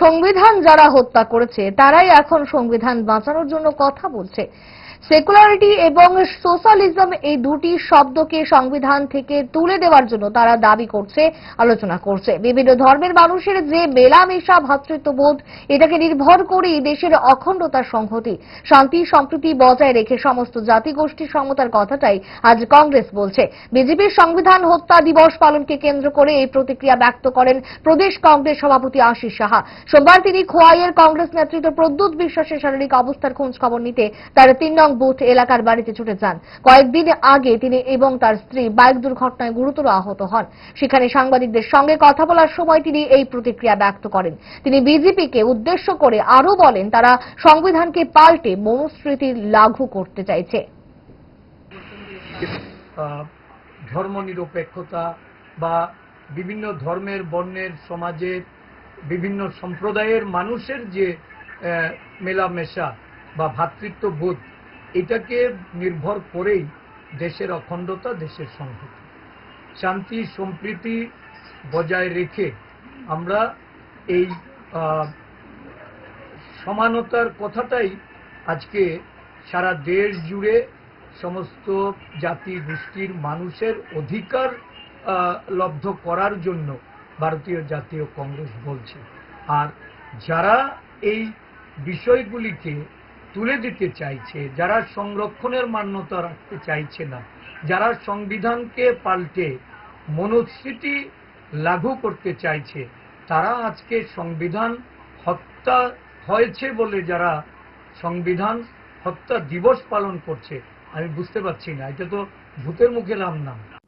সংবিধান যারা হত্যা করেছে, তারাই এখন সংবিধান বাঁচানোর জন্য কথা বলছে। সেকুলারিটি এবং সোশ্যালিজম এই দুটি শব্দকে সংবিধান থেকে তুলে দেওয়ার জন্য তারা দাবি করছে, আলোচনা করছে। বিভিন্ন ধর্মের মানুষের যে মেলামেশা ভ্রাতৃত্ববোধ এটাকে নির্ভর করেই দেশের অখণ্ডতার সংহতি। শান্তি, সম্প্রীতি বজায় রেখে সমস্ত জাতিগোষ্ঠী সমতার কথাটাই আজ কংগ্রেস বলছে। বিজেপির সংবিধান হত্যা দিবস পালনকে কেন্দ্র করে এই প্রতিক্রিয়া ব্যক্ত করেন প্রদেশ কংগ্রেস সভাপতি আশিস সাহা। সোমবার তিনি খোয়াইয়ের কংগ্রেস নেতৃত্ব প্রদ্যুৎ বিশ্বাসের শারীরিক অবস্থার খোঁজ খবর নিতে তার তিন নং বুথ এলাকার বাড়িতে ছুটে যান। কয়েকদিন আগে তিনি এবং তার স্ত্রী বাইক দুর্ঘটনায় গুরুতর আহত হন। সেখানে সাংবাদিকদের সঙ্গে কথা বলার সময় তিনি এই প্রতিক্রিয়া ব্যক্ত করেন। তিনি বিজেপিকে উদ্দেশ্য করে আরও বলেন তারা সংবিধানকে পাল্টে মনুস্মৃতি লাঘু করতে চাইছে। আহ, ধর্মনিরপেক্ষতা বা বিভিন্ন ধর্মের বর্ণের সমাজের বিভিন্ন সম্প্রদায়ের মানুষের যে মেলামেশা বা ভ্রাতৃত্ববোধ এটাকে নির্ভর করেই দেশের অখণ্ডতা, দেশের সংহতি। শান্তি, সম্প্রীতি বজায় রেখে আমরা এই সমানতার কথাটাই আজকে সারা দেশ জুড়ে সমস্ত জাতি গোষ্ঠীর মানুষের অধিকার লব্ধ করার জন্য ভারতীয় জাতীয় কংগ্রেস বলছে। আর যারা এই বিষয়গুলিকে তুলে দিতে চাইছে, যারা সংরক্ষণের মান্যতা রাখতে চাইছে না, যারা সংবিধানকে পাল্টে মনুস্মৃতি লাঘু করতে চাইছে, তারা আজকে সংবিধান হত্যা হয়েছে বলে যারা সংবিধান হত্যা দিবস পালন করছে, আমি বুঝতে পারছি না। এটা তো ভূতের মুখে নাম স্বর্ণ